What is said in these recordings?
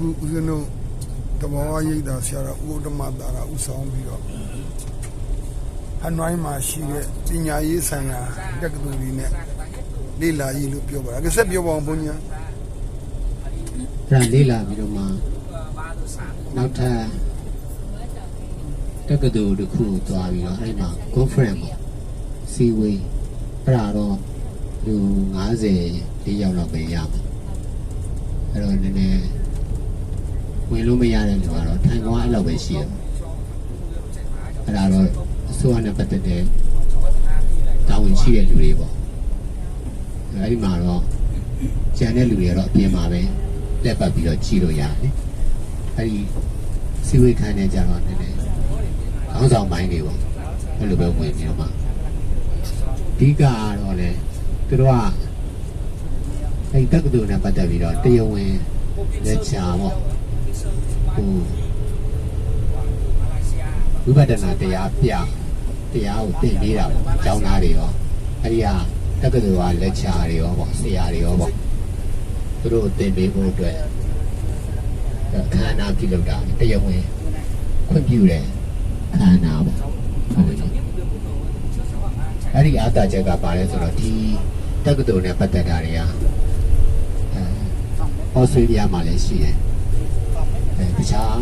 အခုဦးဇင်းတို့တဘောရိပ်သာဆရာတော်ဦးဥဒ္ဓမသာရဦးဆောင်ပြီးတော့ဟနွိုင်းမှာရှိတဲ့ပညာရေးဆိုင်ရာတက္ကသိုလ်တွေနဲ့လေ့လာရေးလို့ပြောပါတာကဆက်ပြောပါအောင်ဘုန်းကြီးအဲ့ဒါလေးလာပြီးတော့မှနောက်ထပ်တက္ကသိုလ်တစ်ခုကိုသွားပြီးတော့အဲ့ဒီမှာ conference ပေါ့စီဝေးအဲ့ဒါတော့လူ90လေးယောက်လောက်ပဲရမှာအဲ့တော့နည်းနည်း ဝင်လို့မရတဲ့လူကတော့ထိုင်ကောင်းအဲ့လောက်ပဲရှိတယ်အဲ့ဒါတော့အစိုးရနဲ့ပတ်သက်တဲ့တာဝန်ရှိတဲ့လူတွေပေါ့အဲ့ဒီမှာတော့ကျန်တဲ့လူတွေကတော့အပြင်မှာပဲလက်ပတ်ပြီးတော့ကြည့်လို့ရတယ်။အဲဒီစီဝေးခန်းနဲ့ကြတော့နည်းနည်းခေါင်းဆောင်ပိုင်းတွေပေါ့အဲ့လိုပဲဝင်ပြီးတော့မှအဓိကကတော့လေသူတို့ကအဲဒီတက္ကသိုလ်နဲ့ပတ်သက်ပြီးတော့တရားဝင်လက်ချာပေါ့ ဟိုဝိပဿနာတရားပြတရားကိုသင်ပေးတာပေါ့အကျောင်းသားတွေရောအဲဒီကတက္ကသိုလ်ကလက်ချာတွေရောပေါ့ဆရာတွေရောပေါ့သူတို့သင်ပေးဖို့အတွက်အခမ်းအနားပြုလုပ်တာတရားဝင်ခွင့်ပြုတဲ့အခမ်းအနားပေါ့ဟုတ်ပြီနော်အဲ့ဒီအားတာချက်ကပါလဲဆိုတော့ဒီတက္ကသိုလ်နဲ့ပတ်သက်တာတွေကအဲဩစတြေးလျမှာလည်းရှိတယ် အဲတခြား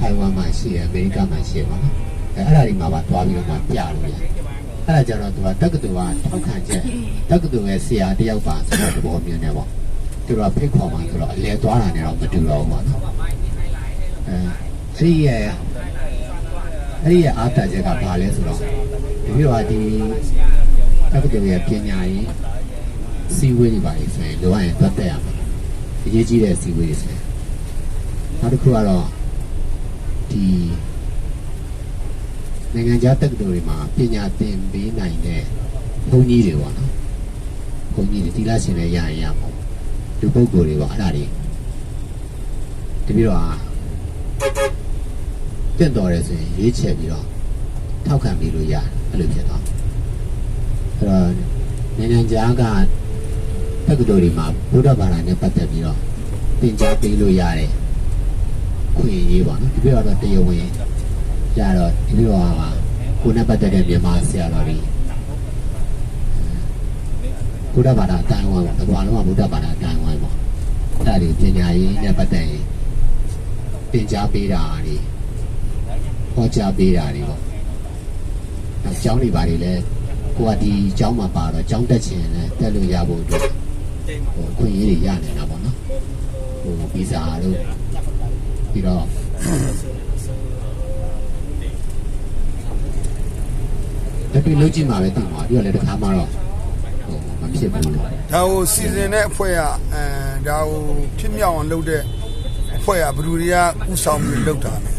ထိုင်ဝမ်မှာရှိတယ်အမေရိကမှာရှိတယ်ပေါ့နော်အဲအဲ့ဒါဒီမှာပါသွားပြီးတော့မှပြလို့ရတယ်အဲ့ဒါကြတော့သူကတက္ကသိုလ်ကထောက်ခံချက်တက္ကသိုလ်ရဲ့ဆရာတယောက်ပါဆိုတော့သဘောမျိုးနဲ့ပေါ့သူတို့ကဖိတ်ခေါ်မှာဆိုတော့အလဲသွားတာနဲ့တော့မတူတော့ဘူးပေါ့နော်အဲအဲ့ဒီရဲ့အဲ့ဒီရဲ့အားတာချက်ကဘာလဲဆိုတော့ဒီလိုကဒီတက္ကသိုလ်ရဲ့ပညာရေးစီဝေးတွေပါလေဆိုရင်လိုအပ်ရင်သွားတက်ရမှာအရေးကြီးတဲ့စီဝေးတွေဆိုရင် နောက်တစ်ခုကတော့ဒီနိုင်ငံခြားတက္ကသိုလ်တွေမှာပညာသင်ပေးနိုင်တဲ့ဘုန်းကြီးတွေပေါ့နော်ဘုန်းကြီးတွေတိလာရှင်လည်းရရင်ရမှာပေါ့လူပုဂ္ဂိုလ်တွေပေါ့အဲ့ဒါတွေတပြီးတော့တင့်တော်တယ်ဆိုရင်ရွေးချယ်ပြီးတော့ထောက်ခံပြီးလို့ရတယ်အဲ့လိုဖြစ်တော့အဲ့တော့နိုင်ငံခြားကတက္ကသိုလ်တွေမှာဘုရားဘာသာနဲ့ပတ်သက်ပြီးတော့သင်ကြားပေးလို့ရတယ် ခွင့်ရေးပါနော်ဒီပြတော့တရားဝင်ရတော့ဒီလိုဟာမှာကိုယ်နဲ့ပတ်သက်တဲ့မြန်မာဆရာတော်တွေဘုရားဘာသာအတိုင်းဝိုင်းပေါ့ဘာလုံးကဘုရားဘာသာအတိုင်းဝိုင်းပေါ့အဲ့ဒါတွေပညာရေးနဲ့ပတ်သက်ရင်သင်ကြားပေးတာတွေဟောကြားပေးတာတွေပေါ့နောက်ကျောင်းတွေဘာတွေလဲကိုကဒီကျောင်းမှာပါတော့ကျောင်းတက်ချင်လဲတက်လို့ရဖို့အတွက်ဟိုခွင့်ရေးတွေရနေတာပေါ့နော်ဟိုဗီဇာတို့ ပြီးတော့လက်တွေ့လုပ်ကြည့်မှာပဲသိမှာပြီးတော့လည်းတစ်ခါမှတော့ဟိုမဖြစ်ဘူးဒါကိုစီစဉ်တဲ့အဖွဲ့ကအဲဒါကိုဖြစ်မြောက်အောင်လုပ်တဲ့အဖွဲ့ကဘယ်သူတွေကဥဆောင်ပြီးလုပ်တာလဲ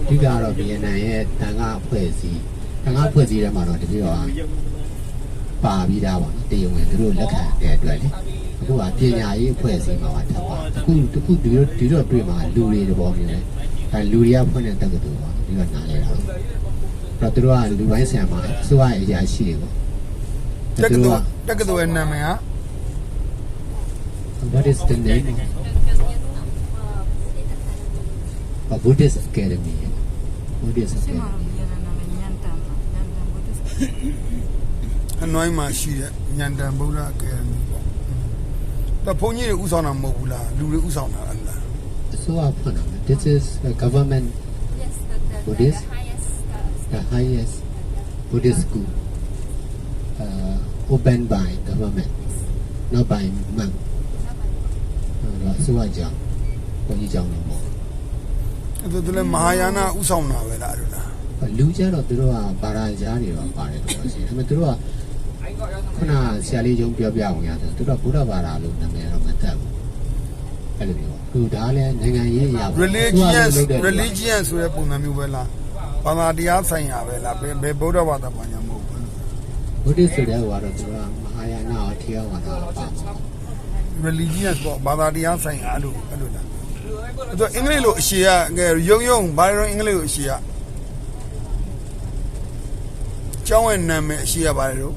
အဓိကကတော့ BNN ရဲ့တန်ခါအဖွဲ့အစည်းတန်ခါအဖွဲ့အစည်းထဲမှာတော့တပြည့်တော့ပါပြီးသားပါနော်တရားဝင်သူတို့လက်ခံတဲ့အတွက်လေ အခုကပညာရေးအဖွဲ့အစည်းမှာပါထပ်ပါအခုတခုဒီလိုဒီတော့တွေ့မှာလူတွေတဘောမျိုးလေအဲလူတွေကဖွင့်တဲ့တက္ကသိုလ်ပါပြီးတော့နားလဲတာတော့သူတို့ကလူပိုင်းဆံမှာအစိုးရအရာရှိတွေပေါ့တက္ကသိုလ်တက္ကသိုလ်ရဲ့နာမည်က What is the name of Buddhist Academy? Buddhist Sí, Academy. mano, ya no me encantan, me encantan, porque es အနွိုင်းမှာရှိတဲ့ညန္တန်ဗုဒ္ဓအကယ်ဒမီပေါ့။ ဒါဘုန်းကြီးတွေဥဆောင်တာမဟုတ်ဘူးလား။လူတွေဥဆောင်တာလား So often, this is a government, Yes, the, the, Buddhist? the highest. Uh, the highest Buddhist school, uh, opened by government, not by monk. Uh, so I jump. ဘုန်းကြီးကြောင့်တော့မဟုတ်။အဲ့ဒါသူလည်းမဟာယာနဥဆောင်တာပဲလားအဲ့ဒါလားဘူးလူကြတော့သူတို့ကဘာသာကြားတွေတော့ပါတယ်တော့ရှိတယ်ဒါပေမဲ့သူတို့က ခုနဆရာလေးကျုံပြောပြအောင်ရတယ်သူတို့ကဘုရားဘာသာလို့နာမည်တော့မတတ်ဘူးအဲ့လိုမျိုးသူဒါလည်းနိုင်ငံရေးအရာပေါ့။ religion သူကလည်းလုပ်တဲ့ religion ဆိုတဲ့ပုံစံမျိုးပဲလား။ဘာသာတရားဆိုင်ရာပဲလား။ဘယ်ဘယ်ဗုဒ္ဓဘာသာဘာညာမဟုတ်ဘူးဘုဒ္ဓဆိုတဲ့ဟိုကတော့သူကမဟာယာနရောထေရဝါဒရောပါမှာ။ religion ဆိုတော့ဘာသာတရားဆိုင်ရာအဲ့လိုအဲ့လိုလား။အဲ့တော့အင်္ဂလိပ်လိုအရှေကငယ်ရုံရုံဘာလို့အင်္ဂလိပ်လိုအရှေကကျောင်းရဲ့နာမည်အရှေကဘာလဲတော့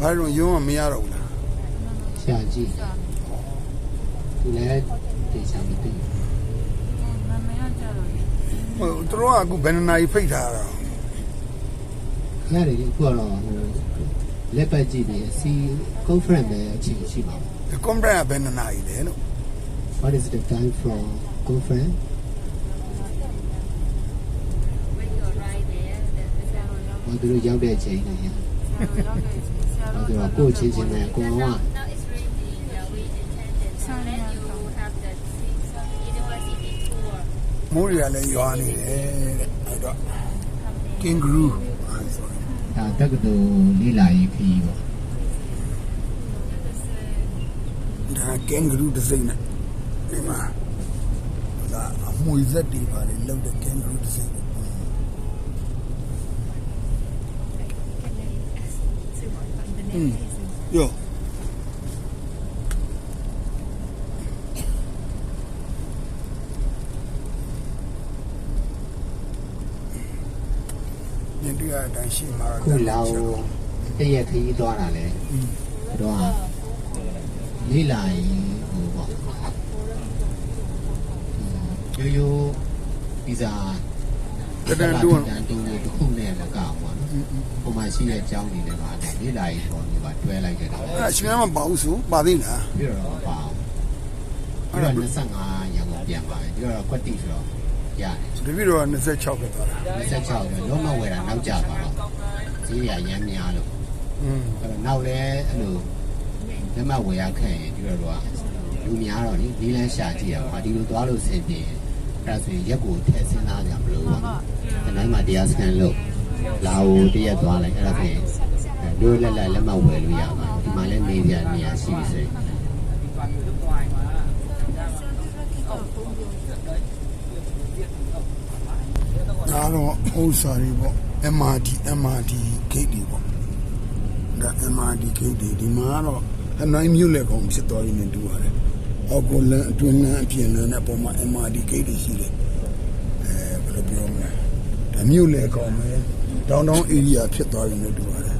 ဘာလို့ရုံးကမရတော့ဘူးလားရှာကြည့်သူလည်းတေချာမသိဘူးမမရကြတော့လေဟိုသူတို့ကအခုဘယ်နှစ်နာရီဖိတ်ထားတာရတယ်အခုကတော့ဟိုလက်ပတ်ကြည့်နေအစီ conference ပဲအချိန်ရှိပါဘူးဒီကွန်ဖရင့်ကဘယ်နှစ်နာရီလဲလို့ What is the time from conference When you arrive there, the ဆရာတော်ရောက်ဟောသူတို့ရောက်တဲ့အချိန် နဲ့ရဆရာတော်ရောက်တဲ့အချိန်ဆရာဟောတော်သူတို့ကိုယ့်ချင်းချင်းနဲ့အကုန်လုံးက now, now it's really the we intended to let you have the university tour. မိုးတွေကလည်းရွာနေတယ်တဲ့အဲ့တော့ကင်ဂရူအဲ့ဆိုရင်ဒါတက္ကသိုလ်လေးလာရေးခီးပေါ့ဒါကင်ဂရူတစ်စိမ့်နဲ့ဒီမှာဒါအမွေသက်တွေပါလေလောက်တဲ့ကင်ဂရူတစ်စိမ့် နဲ့อืมယောညတွေ့ရတဲ့အတိုင်းရှိမှာခုလာကိုတည့်ရက်ခီးသွားတာလေတော့လေးလာရေးဟိုပေါ့ရိုးရိုးဗီဇာတတန်တူတန်တူတစ်ခုနဲ့ မကောက်ပါဘူး။ပုံမှန်ရှိတဲ့အကြောင်းတွေလည်းပါတယ်။လေးလာရေးပေါ်နေပါတွဲလိုက်ကြတယ်အဲ့ရှင်မမပါဘူးဆိုပါသေးလား။ပြီးတော့ပါအောင်။ပြီးတော့25ရန်ကုန်ပြန်ပါတယ်။ပြီးတော့ကွက်တိဆိုတော့ရတယ်တပည့်တော်က26ပဲသွားတာ။26တော့လုံးမဝယ်တာနောက်ကျသွားတော့ဈေးရရမ်းများလို့อืมအဲ့တော့နောက်လဲအဲ့လိုလက်မဝယ်ရခဲ့ရင်ပြီးတော့တော့လူများတော့လေနီးလန်းရှာကြည့်ရပါဒီလိုသွားလို့ဆင်ပြေအဲ့ဒါဆိုရင်ရက်ကိုထည့်စဉ်းစားကြမလို့ပါအနိုင်မှာတရားစကန်လို့ လာအိုတရက်သွားလိုက်အဲ့ဒါဆိုရင်တို့လက်လက်လက်မဝယ်လို့ရပါဒီမှာလည်းနေကြနေရရှိစေဒါတော့ဥစ္စာတွေပေါ့ MRD MRD ဂိတ်တွေပေါ့ဒါ MRD ဂိတ်တွေဒီမှာကတော့အနိုင်မြို့လေကောင်ဖြစ်သွားရင်းနဲ့တူရတယ်အောက်ကိုလမ်းအတွင်းလမ်းအပြင်လမ်းနဲ့ပုံမှာ MRD ဂိတ်တွေရှိတယ်အဲဘယ်လိုပြောမလဲဒါမြို့လေကောင်ပဲ တောင်တောင် area ဖြစ်သွားရင်းနဲ့တူရတယ်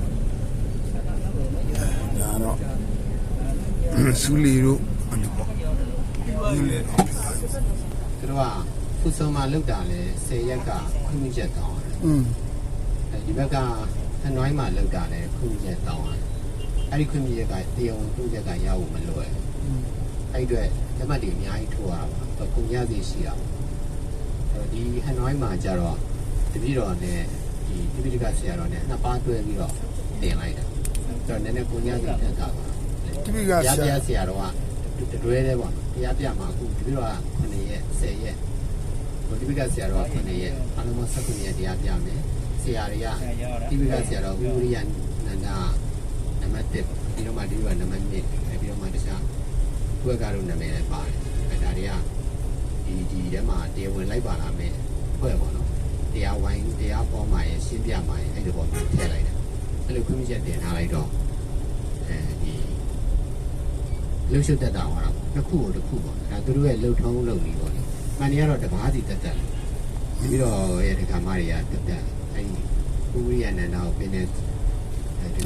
အဲဒါတော့ဆူလီတို့အဲ့လိုပေါ့မြို့လေကောင်ဖြစ်သွားတယ်သူတို့ကဖူဆုံမှာလောက်တာလဲ10ရက်ကခွင့်ပြုချက်တောင်းတယ်อืมဒီဘက်ကဟနွိုင်းမှာလောက်တာလဲခွင့်ပြုချက်တောင်းတယ်အဲ့ဒီခွင့်ပြုချက်ကတရားဝင်ခွင့်ပြုချက်ကရဖို့မလွယ်ဘူးအဲ့ဒီအတွက်လက်မှတ်တွေအများကြီးထိုးရတာပါပုံရစီရှိတာပါအဲ့တော့ဒီဟနွိုင်းမှာကျတော့တပည့်တော်နဲ့ ဒီတိပိဋကဆရာတော်နဲ့နှစ်ပါးတွဲပြီးတော့တင်လိုက်တာအဲ့တော့နည်းနည်းပုံရစီတက်တာပါတိပိကတရားဆပြရာဆရာတော်ကတွဲတယ်ပေါ့တရားပြမှာအခုတပည့်တော်က9ရက်10ရက်ဘုတိပိကဆရာတော်က9ရက်အလုံးစုံ19ရက်တရားပြမယ်ဆရာတွေကတိပိကဆရာတော်ဝိဝရိယနန္ဒာနံပါတ်1ပြီးတော့မှဒီကနံပါတ်2ပြီးတော့မှတခြားဘွဲ့ကတော့နာမည်လည်းပါတယ်အဲဒါတွေကဒီဒီထဲမှာတရားဝင်လိုက်ပါလာမယ်ဖွဲ့ပေါ့နော် တရားဝိုင်းတရားပေါ်မှာရရှင်းပြမှာရအဲ့ဒီပေါ်မှာထည့်လိုက်တယ်အဲ့လိုခွင့်ပြုချက်တင်ထားလိုက်တော့အဲဒီလှုပ်ရှုပ်တက်တာဟောတာနှစ်ခုကိုတစ်ခုပေါ့ဒါသူတို့ရဲ့လှုပ်ထုံးလုပ်ပြီးပေါ့လေမှန်နေရတော့တပားစီတက်တက်ပြီးတော့ရဲ့ဒကာမတွေကတက်တက်အဲဒီပုရိယနန္ဒာကိုပြင်းနေ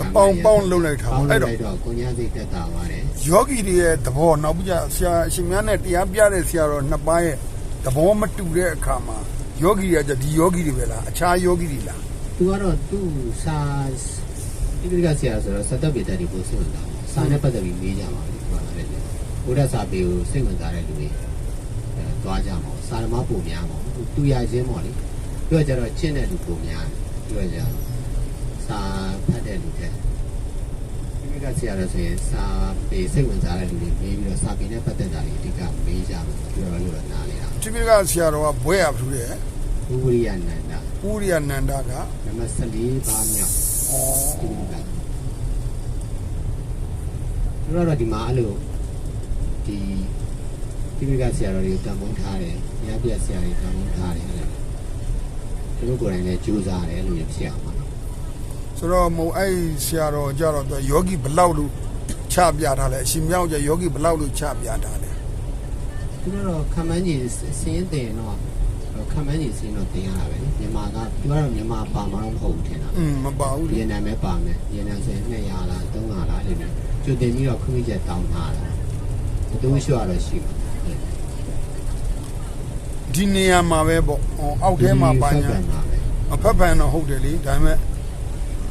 အပေါင်းပေါင်းလုံးလိုက်တာပေါင်းအဲ့လိုက်တော့တော့ကိုညာစိတ်တက်တာပါတယ်ယောဂီတွေရဲ့သဘောနောက်ပြီးကြဆရာအရှင်များနဲ့တရားပြတဲ့ဆရာတော်နှစ်ပါးရဲ့သဘောမတူတဲ့အခါမှာ ယောဂီတွေကကြဒီယောဂီတွေပဲလားအခြားယောဂီတွေလားသူကတော့သူ့စာဒီပိကဆရာဆိုတော့စသက်ပေတက်ဒီကိုစိတ်ဝင်တာစာနဲ့ပတ်သက်ပြီးမေးကြပါလိမ့်ပြောတာလေဘုရားစာပေကိုစိတ်ဝင်စားတဲ့လူတွေအဲသွားကြမှာစာဓမ္မပုံများမှာသူရချင်းပေါ့လေပြောကြတော့ကျင့်တဲ့လူပုံများပြောကြစာဖတ်တဲ့လူတဲ့ဒီမိကဆရာတော်ဆိုရင်စာပေစိတ်ဝင်စားတဲ့လူတွေမေးပြီးတော့စာပေနဲ့ပတ်သက်တာတွေအဓိကမေးကြမှာပြောရလို့နားလေ တာတိပိကဆရာတော်ကဘွဲရဖူးတယ်ဘုဝရိယနန္ဒပုရိယနန္ဒကနံပါတ်14ပါးမြောက်ဩဒီကကျွန်တော်တို့ဒီမှာအဲ့လိုဒီဒီမိကဆရာတော်တွေကိုတန်ဖိုးထားတယ်။ညပြဆရာတွေတန်ဖိုးထားတယ်အဲ့လိုသူတို့ကိုယ်တိုင်လည်းကြိုးစားတယ်လို့ဖြစ်အောင်ပါဆိုတော့မဟုတ်အဲ့ဆရာတော်ကြတော့သူယောဂီဘလောက်လို့ချပြထားလဲအရှင်မြောက်ကျယောဂီဘလောက်လို့ချပြထားလဲ သူတို့တော့ခံမန်းကြီးစင်းတင်တော့ခံမန်းကြီးစင်းတော့တင်ရတာပဲမြန်မာကသူကတော့မြန်မာပါမှာတော့မဟုတ်ဘူးထင်တာอืมမပါဘူးဗီယက်နမ်ပဲပါမယ်ဗီယက်နမ်ဆိုရင်200လား300လားအဲ့လိုမျိုးကျူတင်ပြီးတော့ခွင့်ပြုချက်တောင်းထားတာဘသူရှိရတော့ရှိမှာဒီနေရာမှာပဲပေါ့ဟောအောက်ထဲမှာပါညာမှာပဲအဖက်ဖန်တော့ဟုတ်တယ်လေဒါပေမဲ့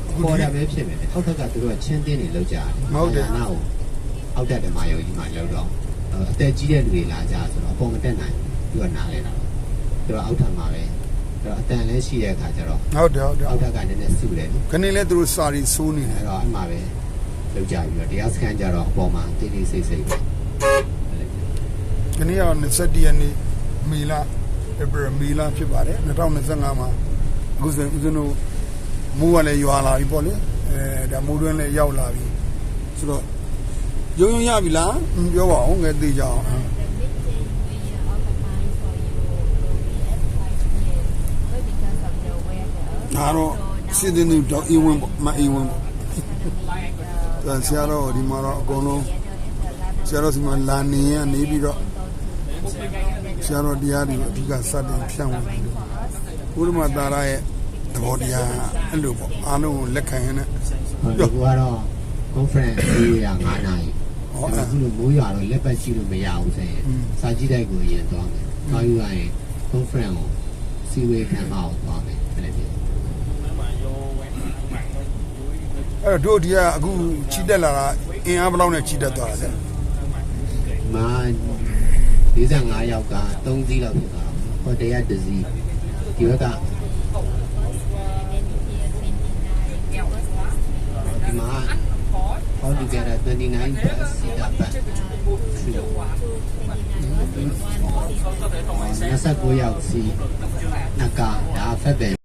အခုပေါ်ဒီတာပဲဖြစ်မယ်အောက်ထက်ကသူတို့ကချင်းတင်းနေလောက်ကြတယ်ဟုတ်တယ်နာကိုအောက်တက်ဓမ္မယုံကြီးမှာလောက်တော့ အသက်ကြီးတဲ့လူတွေလာကြဆိုတော့အပေါ်မတက်နိုင်ဘူးသူကနားလဲတာသူကအောက်ထက်မှာပဲအဲ့တော့အတန်လည်းရှိတဲ့အခါကျတော့ဟုတ်တယ်ဟုတ်တယ်အောက်ထက်ကနည်းနည်းစုတယ်ခဏလေးသူတို့စာရီစိုးနေတယ်အဲ့တော့အဲ့မှာပဲလောက်ကြပြီးတော့တရားစခန်းကျတော့အပေါ်မှာတိတိစိတ်စိတ်ပဲခဏရော21ရက်နေ့မီလာဧပြီမီလာဖြစ်ပါတယ်2025မှာအခုဆိုရင်ဦးဇင်းတို့မိုးကလည်းရွာလာပြီပေါ့လေအဲဒါမိုးတွင်းလည်းရောက်လာပြီဆိုတော့ ရုံရုံရပြီလားဟင်းပြောပါအောင်ငယ်သေးကြအောင် The meeting we organize for you will be at 5 p.m. But because of the weather, ဒါတော့စီစဉ်သူတော့အင်းဝင်ပေါ့မအင်းဝင်ပေါ့ဒါဆရာတော်ဒီမှာတော့အကုန်လုံးဆရာတော်စီမှာလာနေရနေပြီးတော့ဆရာတော်တရားတွေအဓိကစတင်ဖြန့်ဝေပြီးတော့ဘုရားမသာရရဲ့သဘောတရားအဲ့လိုပေါ့အားလုံးကိုလက်ခံရတဲ့ဟုတ်ကဲ့ကတော့ conference ပြီးရ9နာရီ ဟောအဲ့အဲ့ဒါခုလိုမိုးရွာတော့လက်ပတ်ကြည့်လို့မရဘူးဆိုရင်စာကြည့်တိုက်ကိုရင်သွားမယ်။သွားယူရရင် conference ကိုစီဝေးခံမအောင်သွားမယ်အဲ့လိုမျိုးအဲ့တော့တို့ဒီကအခုချီတက်လာတာအင်အားဘယ်လောက်နဲ့ချီတက်သွားတာလဲ။မာ45ယောက်က3စီးလောက်ဖြစ်သွားတော့ဟိုတရားတစ်စီးဒီဘက်ကဒီမှာ all together 29 plus စီတာပတ်29ယောက်စီနကာဒါဖက်ပဲ